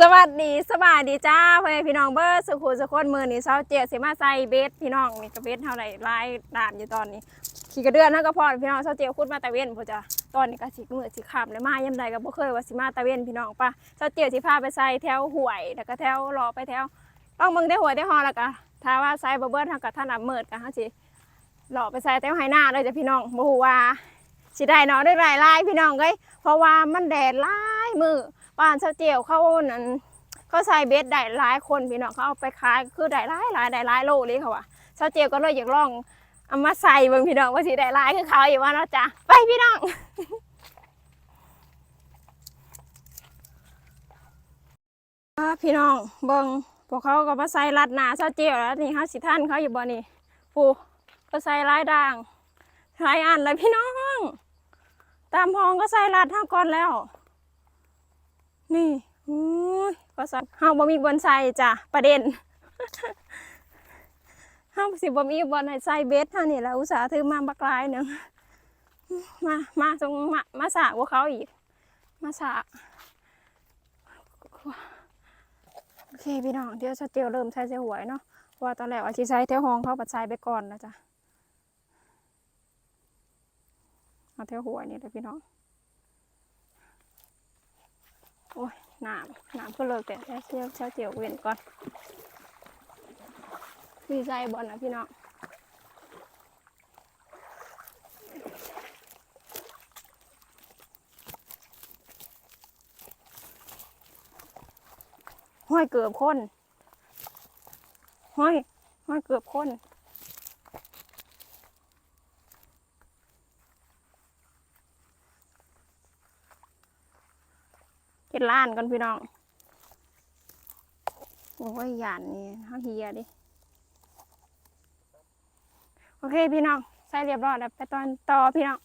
สวัสดีสบายดีจ้าพ่อแม่พี่น้องเบอร์สุขุสุขนมือนี่เช้าเจียสิมาใส่เบสพี่น้องนี่กระเบสเท่าไรลายด่านอยู่ตอนนี้ ขี่กระเดือนนะก็พอพี่น้องเช้าเจียคุดมาตะเวนพ่อจ้ะตอนนี้ก็สิมือสิขับเลยมายามใดก็บ่เคยว่าสิมาตะเวนพี่น้องปะเช้าเจียสิพาไปใส่แถวห้วยแล้วก็แถวรอไปแถวต้องมึงได้ห้วยได้ฮอแล้วก็ถ้าว่าใส่บ่เบิดเฮาก็ถนัดมืดก็เฮาสิรอไปใส่แถวไหหน้าเลยจ้ะพี่น้องบ่ฮู้ว่าสิได้เนาะได้หลายลายพี่น้องเอ้ยเพราะว่ามันแดดหลายมือ บ้านเช้าเจียวเขานั่นเขาใส่เบสได้หลายคนพี่น้องเขาเอาไปขายคือได้หลายหลายได้หลายโลเลยเขาว่าเช้าเจียวก็เลยอยากลองเอามาใส่เบิ่งพี่น้องว่าสิได้หลายคือเขาอยู่ว่าเนาะจ้ะไปพี่น้องพี่น้องเบิ่งพวกเขาก็มาใส่รัดหนาเช้าเจียวแล้วนี่เขาสิท่านเขาอยู่บ่นี่ผู้ก็ใส่ลายด่างลายอันเลยพี่น้อง ตามห้องก็ใส่รัดเท่าก่อนแล้ว นี่อุ้ยก็สักเฮาบ่มีบอนไซจ้ะประเด็นเฮาสิบ่มีบอนให้ใส่เบสเท่านี่แหละอุตส่าห์ถือมาบักลายหนึงมามาตรงมามาสากพวกเขาอีก มาสากโอเคพี่น้องเดี๋ยวสเตียวเริ่มใช้เสียหวยเนาะว่าตอนแรกว่าสิใช้แถวห้องเขาปัดใช้ไปก่อนนะจ๊ะเอาแถวหวยนี่เลยพี่น้อง โอ้ยน้ำน้ำก็เลิกแต่แค่เชี่ยวเชี่ยวเจียวเว้นก่อนดีใจบอลนะพี่น้องห้อยเกือบคนห้อยห้อยเกือบคนเก็ด ล้านกันพี่น้อง โอ้ยหยานนี่เขาเฮียดิ โอเคพี่น้อง ใส่เรียบร้อยแล้วไปตอนต่อพี่น้อง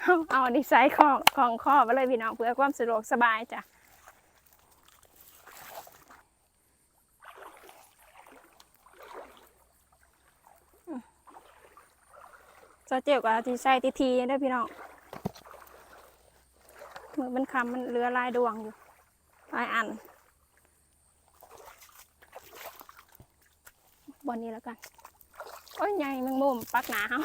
เอาเอาอันนี้ใส่ของของข้อไปเลยพี่น้องเพื่อความสะดวกสบายจ้ะ เจ้าเจียวกับที่ใส่ทีทีๆได้พี่น้องมือมันคำมันเรือลายดวงอยู่ลายอันบอนนี้แล้วกัน โอ้ยใหญ่มึงมุมปักหนาเขา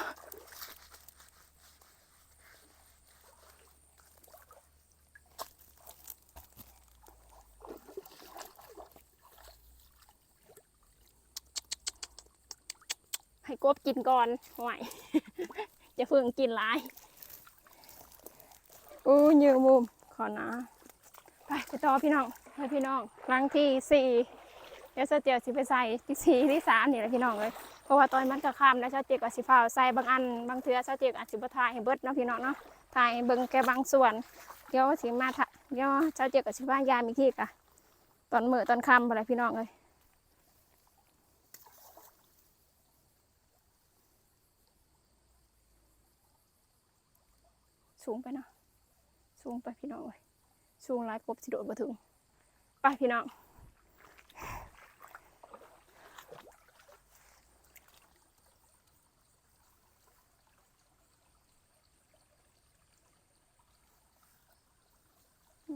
กบกินก่อนห่วยจะเพิ่งกินหลายอู้เยอะมุมขอนะ ไปไปต่อพี่น้องไปพี่น้องครั้งที่สี่เดี๋ยวเสเตียวสิไปใส่ที่สี่ที่สามนี่แหละพี่น้องเลยเพราะว่าตอนมันก็ค่ำแล้วเสเตียวกับสิฟ้าวใส่บางอันบางเทือเสเตียวอาจสิบ่ถ่ายให้เบิดเนาะพี่น้องเนาะถ่ายให้เบิ่งแค่บางส่วน เดี๋ยวสิมาถ่ายเดี๋ยวเสเตียวกับสิว่ายามอีกทีกะตอนมื้อตอนค่ำอะไรพี่น้องเลย สูงไปเนาะสูงไปพี่น้องเลยสูงหลายกบสิโดดมาถึงไปพี่น้อง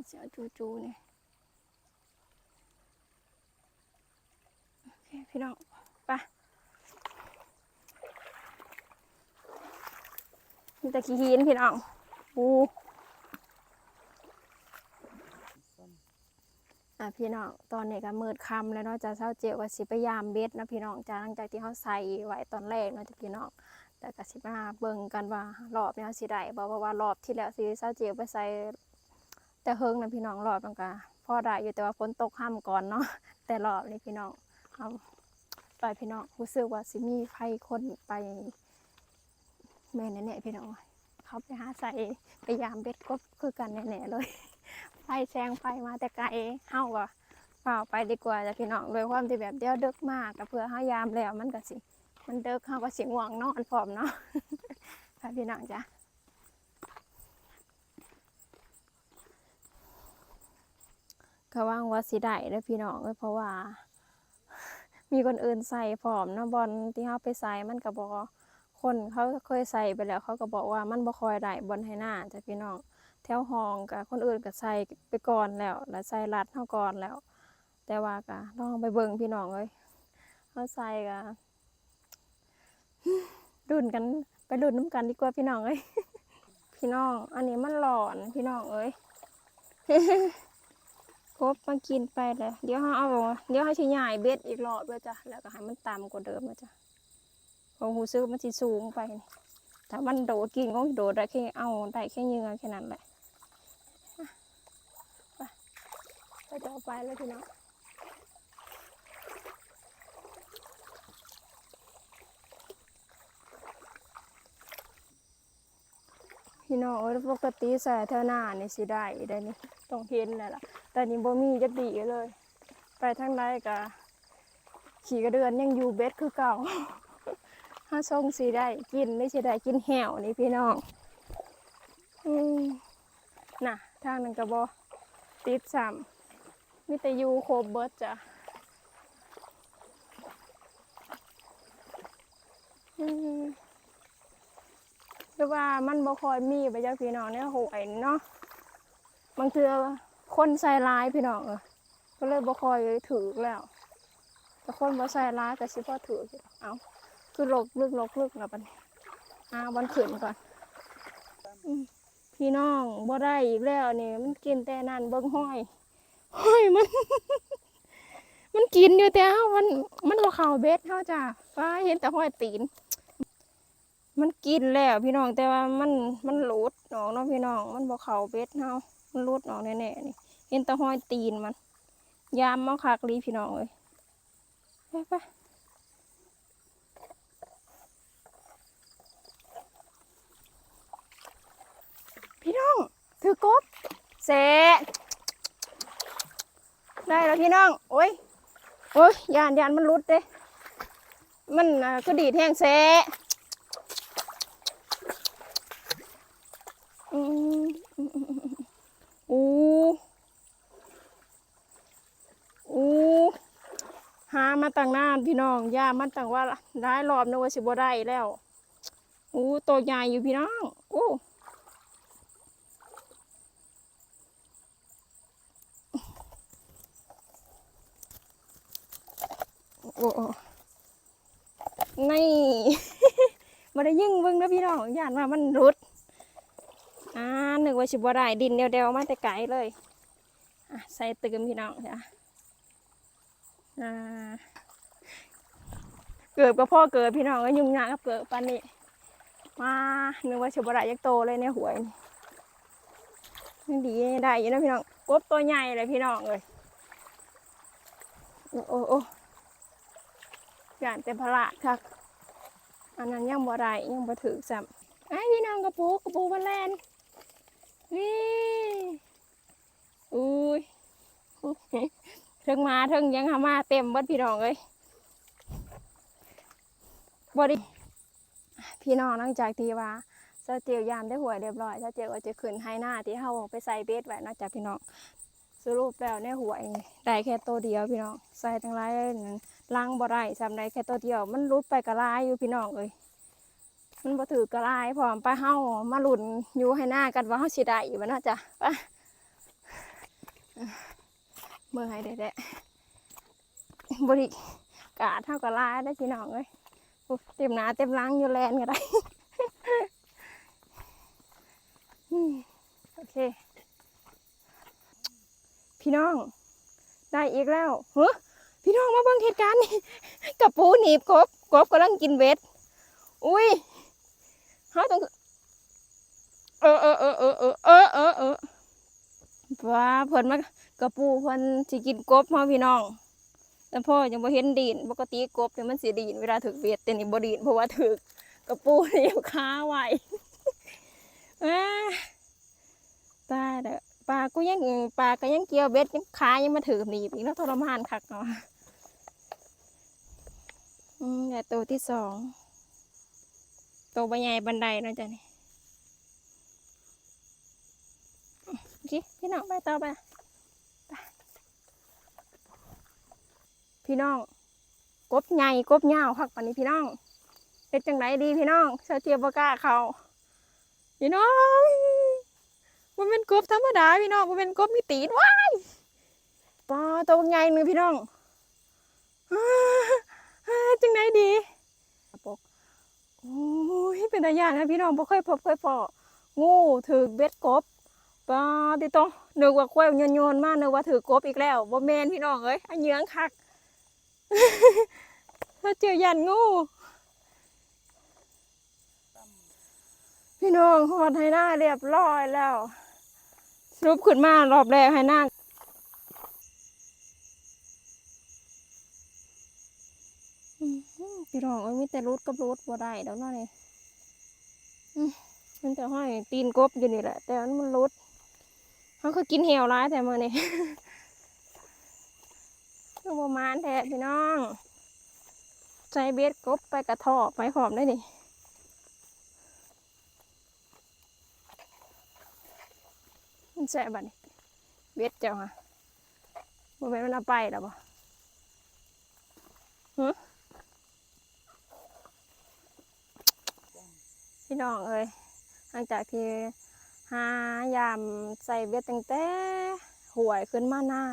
เสียจูจูเนี่ยโอเคพี่น้องไปมีแต่ขี้หินพี่น้อง อู้อะพี่น้องตอนนี้ก็มืดค่ำแล้วเนาะจะเช้าเจียวก็สิพยายามเบ็ดนะพี่น้องจ้าหลังจากที่เขาใส่ไว้ตอนแรกเนาะจ้ะพี่น้องแต่ก็สิมาเบิ่งกันว่ารอบนี้สิได้บอกว่ารอบที่แล้วสิเช้าเจียวไปใส่แต่เฮิงนะพี่น้องรอบนั้นก็พอได้อยู่แต่ว่าฝนตกห้ามก่อนเนาะแต่รอบนี้พี่น้องเอาไปพี่น้องรู้สึกว่าสิมีไฟคนไปแม่นแน่ๆพี่น้อง เขาไปหาใส่พยายามเบ็ดก็คือกันแน่ๆเลยไฟแซงไฟมาแต่ไกลเฮาก็เปล่าไปดีกว่าจ้ะพี่น้องโดวยความที่แบบเดียวเดึกมากก็เพื่อเฮายามแล้วมันก็สิ มันเดึกเฮาก็สิง่วงนอนพร้อมเนาะค่ะพี่น้องจ้ะก็ว่างว่าสิได้เด้อพี่น้องเอ้ยเพราะว่า มีคนอื่นใส่พร้อมเนาะบอลที่เฮาไปใส่มันก็บ่ คนเขาเคยใส่ไปแล้ว เขาก็บอกว่ามันบ่คอยได้บนให้หน้าจ้ะพี่น้องแถวห้องกับคนอื่นก็ใส่ไปก่อนแล้ว แล้วใส่รัดเฮาก่อนแล้ว แต่ว่าก็ลองไปเบิ่งพี่น้องเอ้ยเขาใส่ก็รุ่นกันไปรุ่นน้ำกันดีกว่าพี่น้องเอ้ยพี่น้อง อันนี้มันหลอนพี่น้องเอ้ยครบมากินไปเลยเดี๋ยวเขาเอาเดี๋ยวเขาชิใหญ่เบ็ดอีกรอบด้วยจ้ะแล้วก็ให้มันต่ำกว่าเดิมนะจ้ะ ผมหูซื้อมันสิสูงไปนี่ถ้ามันโดดกินก็โดดได้แค่เอาได้แค่เงือแค่นั้นแหละไปจะเอาไปแล้วพี่น้องพี่น้องเอ้ยปกติใส่เท่าหน้านี่สิได้ได้นี่ต้องเห็นแล้วล่ะแต่นี่บ่มีจะดีเลย ไปทางใดก็ขี่กระเดือนยังอยู่เบ็ดคือเก่า้าส่งสีได้กินไม่ใช่ได้กินแหวนี่พี่น้องอืมน่ะทางนั้นก็บ่ติดซ้ำมีแต่ยูโครบเบิดจ้ะอืมคือว่ามันบ่คอยมีไปจ้ะพี่น้องเนี่ยหวยเนาะบางเทือคนใส่ร้ายพี่น้องเออก็เลยบ่คอยถือแล้วแต่คนบ่ใส่ร้ายก็สิพอถืออยู่เอา คือลกลึกลกลึกแล้วบัดนี้อ่าวันขึ้นก่อน พี่น้องบ่ได้อีกแล้วนี่มันกินแต่นั่นเบิ่งห้อยห้อยมัน มันกินอยู่แต่เฮามัน มันบ่เข้าเบ็ดเฮาจ้ะฟ้าเห็นแต่ห้อยตีน มันกินแล้วพี่น้องแต่ว่ามันมันหลุดออกเนาะพี่น้อง มันบ่เข้าเบ็ดเฮามันหลุดออกแน่ๆนี่เห็นแต่ห้อยตีนมัน ยามมาคักลีพี่น้องเอ้ยไปไป พี่น้อง ถือกบเสะได้แล้วพี่น้อง โอ้ย โอ้ยยานยานมันหลุดเด้ มันก็ดีดแห้งเสะอืมอืมอืมอืมอู้อู้หามาตั้งนานพี่น้องยามันตั้งว่าร้ายรอบนึกว่าสิบ่ได้แล้วอู้ตัวใหญ่อยู่พี่น้องอู้ โอ้โอ้นี่มาได้ยิ่งเบิ่งนะพี่น้องย่านว่ามันรุด อ่าหนึกว่าสิบ่ได้ดินเดียวๆมาแต่ไกลเลยอะใส่ตืมพี่น้องจ้ะอ่า เกิดกับพ่อเกิดพี่น้องก็ยุ่งยากกับเกิดปานนี้มาหนึกว่าสิบ่ได้ยักโตเลยในหวยนี่ดีได้ยู่นะพี่น้องกบตัวใหญ่เลยพี่น้องเลยโอ้โอ้ ย่านเต็มพลาดครับอันนั้นยังบ่ได้ยังบ่ถึกซ้ำไอ้พี่น้องกระปูกระปูมันแลนนี่อุ้ยเทิงมาเทิงยังหามาเต็มเบัดพี่น้องเลยบอดีพี่น้องหลังจากทีว่าเจ้าเจียวยามได้หัวเรียบร้อยเจ้าเจียวก็จะขึ้นให้หน้าที่เฮาไปใส่เบสไว้นอกจากพี่น้อง สรุปแล้วในหวยได้แค่ตัวเดียวพี่น้องใส่ทั้งหลายนั้นล้างบ่ได้ซ้ำได้แค่ตัวเดียว มันรุดไปกระลายอยู่พี่น้องเลยมันบ่ถือกระลายพร้อมไปเฮามาหลุนอยู่ให้หน้ากันว่าเฮาสิได้อยู่บ่เนาจะไปเมื่อให้ได้แด้บริกาเท่ากับลายได้พี่น้องเอ้ยเต็มหนาเต็มหลังอยู่แลนก็ได้โอเค พี่น้อง ได้อีกแล้วเฮ้พี่น้องมาเบิ่งเหตุการณ์นี่กับปูหนีบกบกบกำลังกินเบ็ดอุ้ยเขาต้องเออเออเออเออเออเออเออเออว่าเพิ่นมากระปูเพิ่นสิกินกบเฮาพี่น้องแต่พ่อยังบ่เห็นดีนปกติกบเนี่ยมันสิดีนเวลาถึกเวียดแต่นี่บ่ดีนเพราะว่าถึกกระปูเหนียค้าไว้อ้าตายเด้อ ปลากูยังปลาก็ยังเกี่ยวเบ็ดยังขายังมาถือหนีบอีกแล้วทรมานคักเนาะอืมแต่ตัวที่สองตัวใบใหญ่บันไดเนาะจ๊ะนี่โอเคพี่น้องไปต่อไปพี่น้องกบใหญ่กบยาวคักปานนี้พี่น้องเป็นจังไรดีพี่น้องเชาเจียบกล้าเขาพี่น้อง มันเป็นกบธรรมดาพี่น้องมันเป็นกบมีตีนว้ายปอตัวใหญ่หนึ่งพี่น้องอจังไรดีปกโอ้ยเป็นตาย่านนะพี่น้องบ่เคยพบเคยพองูถือเบ็ดกบปาติโตนึกว่าควายโยนโยนมากนึกว่าถือกบอีกแล้วบ่แมนพี่น้องเอ้ยอันเยืองคักถ้าเจอยันงูพี่น้องหอดให้หน้าเรียบร้อยแล้ว รุปขึ้นมารอบแรกให้หน้าอื้อหือพี่น้องเอ้ยมีแต่รุดกับรุดบ่ได้แล้วนาะนี่อื้อมันจะห้อยตีนกบอยู่นี่แหละ แต่มันมันรุดเขาคือกินเหี่ยวร้ายแต่มื่อนี่คือประมาณแท้พี่น้องใส่เบ็ดกบไปกระทอไปหอมได้ดิ มันแสบบัดนี่เบ็ดเจ้าฮะบ่แม่นมันเอาไปแล้วบ่หึพี่น้องเอ้ยหลังจากที่หายามใส่เบ็ดตั้งแต่หวยขึ้นมาหน้า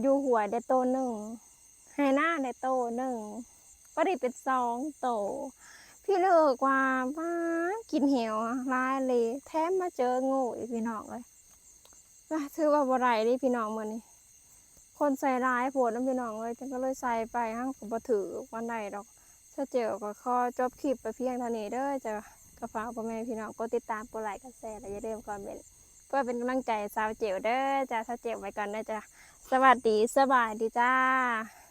อยู่หวยได้โตหนึ่งให้หน้าได้โตหนึ่งก็ได้เป็นสองโต พี่เลิกว่าว้ากินเหี่ยวลายเลยแถมมาเจองูอีกพี่น้องเลยว่าถือว่าบ่ไรดิพี่น้องมือนี้คนใส่ร้ายโผดน้ำพี่น้องเลยจังก็เลยใส่ไปห้างก็บ่ถือวันใดดอกถ้าเจอก็ขอจบคลิปไปเพียงเท่านี้เด้อจ้ะก็ฝากพ่อแม่พี่น้องกดติดตามกดไลค์กดแชร์และอย่าลืมคอมเมนต์เพื่อเป็นกำลังใจสาวเจียวเด้อจ้าสาวเจียวไว้ก่อนเด้อจ้ะสวัสดีสบายดีจ้า